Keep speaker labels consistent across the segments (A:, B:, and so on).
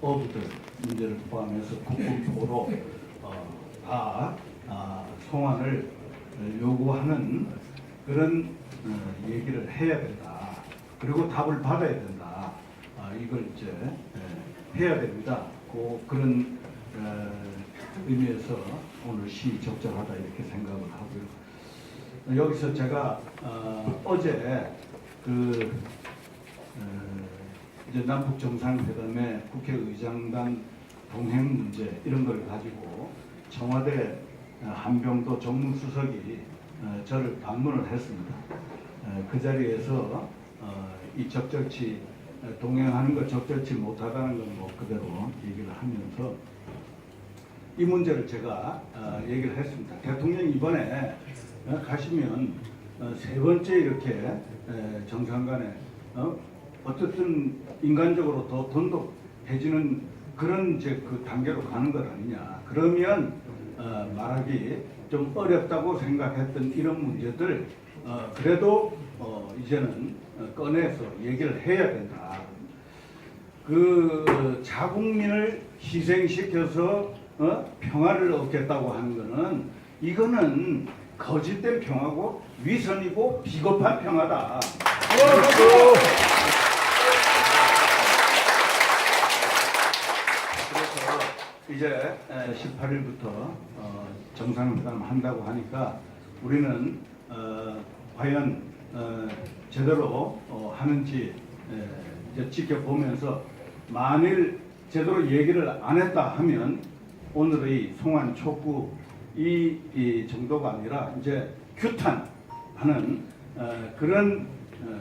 A: 어부들 문제를 포함해서 국군포로 어, 다 아, 송환을 요구하는 그런 어, 얘기를 해야 된다. 그리고 답을 받아야 된다. 아, 이걸 이제 예, 해야 됩니다. 그 그런 어, 의미에서 오늘 시 적절하다 이렇게 생각을 하고요. 여기서 제가 어, 어제 그 어, 이제 남북 정상회담의 국회의장단 동행 문제 이런 걸 가지고 청와대 어, 한병도 정무수석이 어, 저를 방문을 했습니다. 어, 그 자리에서 어, 이 적절치 어, 동행하는 거 적절치 못하다는 건 뭐 그대로 얘기를 하면서 이 문제를 제가 어, 얘기를 했습니다. 대통령 이번에 어, 가시면 어, 세 번째 이렇게 에, 정상 간에 어, 어쨌든 인간적으로 더 돈독해지는 그런 이제 그 단계로 가는 것 아니냐. 그러면 어, 말하기 좀 어렵다고 생각했던 이런 문제들 어, 그래도 어, 이제는 어, 꺼내서 얘기를 해야 된다. 그 자국민을 희생시켜서 어? 평화를 얻겠다고 하는 거는 이거는 거짓된 평화고 위선이고 비겁한 평화다. 그래서 이제 18일부터 정상회담 한다고 하니까 우리는 어, 과연 어, 제대로 어, 하는지 에, 이제 지켜보면서 만일 제대로 얘기를 안 했다 하면 오늘의 송환 촉구 이, 이 정도가 아니라 이제 규탄하는 어, 그런 어,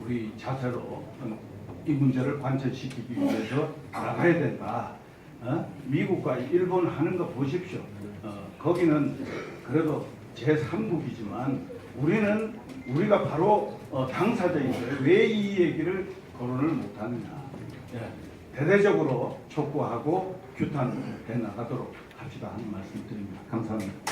A: 우리 자세로 어, 이 문제를 관철시키기 위해서 나가야 된다. 어? 미국과 일본 하는 거 보십시오. 어, 거기는 그래도 제3국이지만 우리는 우리가 바로 어, 당사자인데 왜 이 얘기를 거론을 못하느냐. 예, 대대적으로 촉구하고 규탄해 나가도록 합시다 하는 말씀 드립니다. 감사합니다.